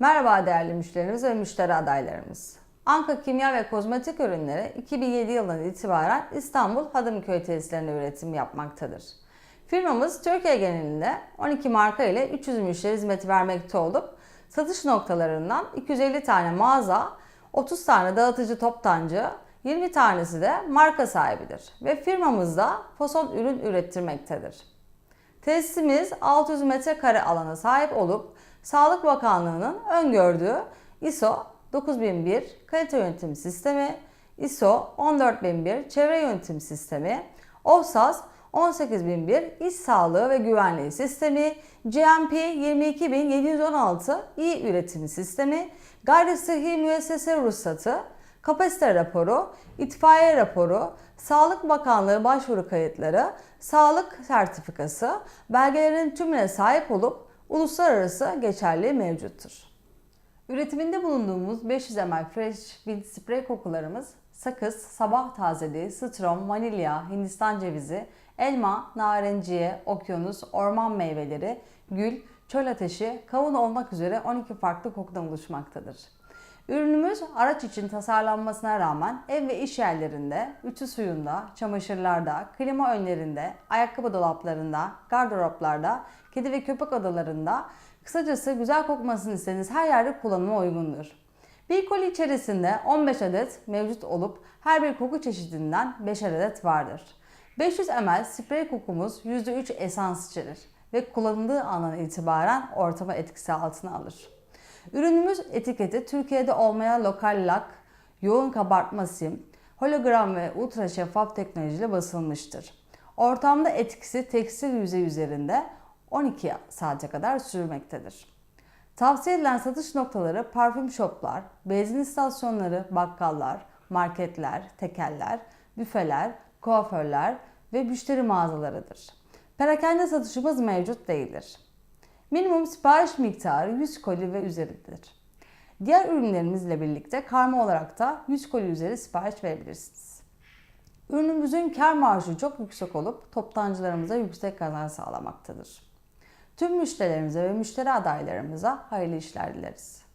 Merhaba değerli müşterimiz ve müşteri adaylarımız. Anka Kimya ve Kozmetik Ürünleri 2007 yılından itibaren İstanbul Hadımköy tesislerinde üretim yapmaktadır. Firmamız Türkiye genelinde 12 marka ile 300 müşteri hizmeti vermekte olup satış noktalarından 250 tane mağaza, 30 tane dağıtıcı toptancı, 20 tanesi de marka sahibidir ve firmamızda fason ürün ürettirmektedir. Tesisimiz 600 metrekare alana sahip olup Sağlık Bakanlığı'nın öngördüğü ISO 9001 kalite yönetim sistemi, ISO 14001 çevre yönetim sistemi, OHSAS 18001 iş sağlığı ve güvenliği sistemi, GMP 22716 iyi üretim sistemi, gayri sıhhi müessese ruhsatı, kapasite raporu, itfaiye raporu, Sağlık Bakanlığı başvuru kayıtları, sağlık sertifikası, belgelerin tümüne sahip olup uluslararası geçerliği mevcuttur. Üretiminde bulunduğumuz 500 ml Fresh Wind Spray kokularımız sakız, sabah tazeliği, sitron, vanilya, hindistan cevizi, elma, narenciye, okyanus, orman meyveleri, gül, çöl ateşi, kavun olmak üzere 12 farklı kokudan oluşmaktadır. Ürünümüz araç için tasarlanmasına rağmen ev ve iş yerlerinde, ütü suyunda, çamaşırlarda, klima önlerinde, ayakkabı dolaplarında, gardıroplarda, kedi ve köpek odalarında, kısacası güzel kokmasını istediğiniz her yerde kullanıma uygundur. Bir koli içerisinde 15 adet mevcut olup her bir koku çeşidinden 5 adet vardır. 500 ml sprey kokumuz %3 esans içerir ve kullanıldığı andan itibaren ortama etkisi altına alır. Ürünümüz etiketi Türkiye'de olmayan lokal lak, yoğun kabartma sim, hologram ve ultra şeffaf teknolojiyle basılmıştır. Ortamda etkisi tekstil yüzey üzerinde 12 saate kadar sürmektedir. Tavsiye edilen satış noktaları parfüm shoplar, benzin istasyonları, bakkallar, marketler, tekeller, büfeler, kuaförler ve müşteri mağazalarıdır. Perakende satışımız mevcut değildir. Minimum sipariş miktarı 100 koli ve üzeridir. Diğer ürünlerimizle birlikte karma olarak da 100 koli üzeri sipariş verebilirsiniz. Ürünümüzün kar marjı çok yüksek olup toptancılarımıza yüksek kazanç sağlamaktadır. Tüm müşterilerimize ve müşteri adaylarımıza hayırlı işler dileriz.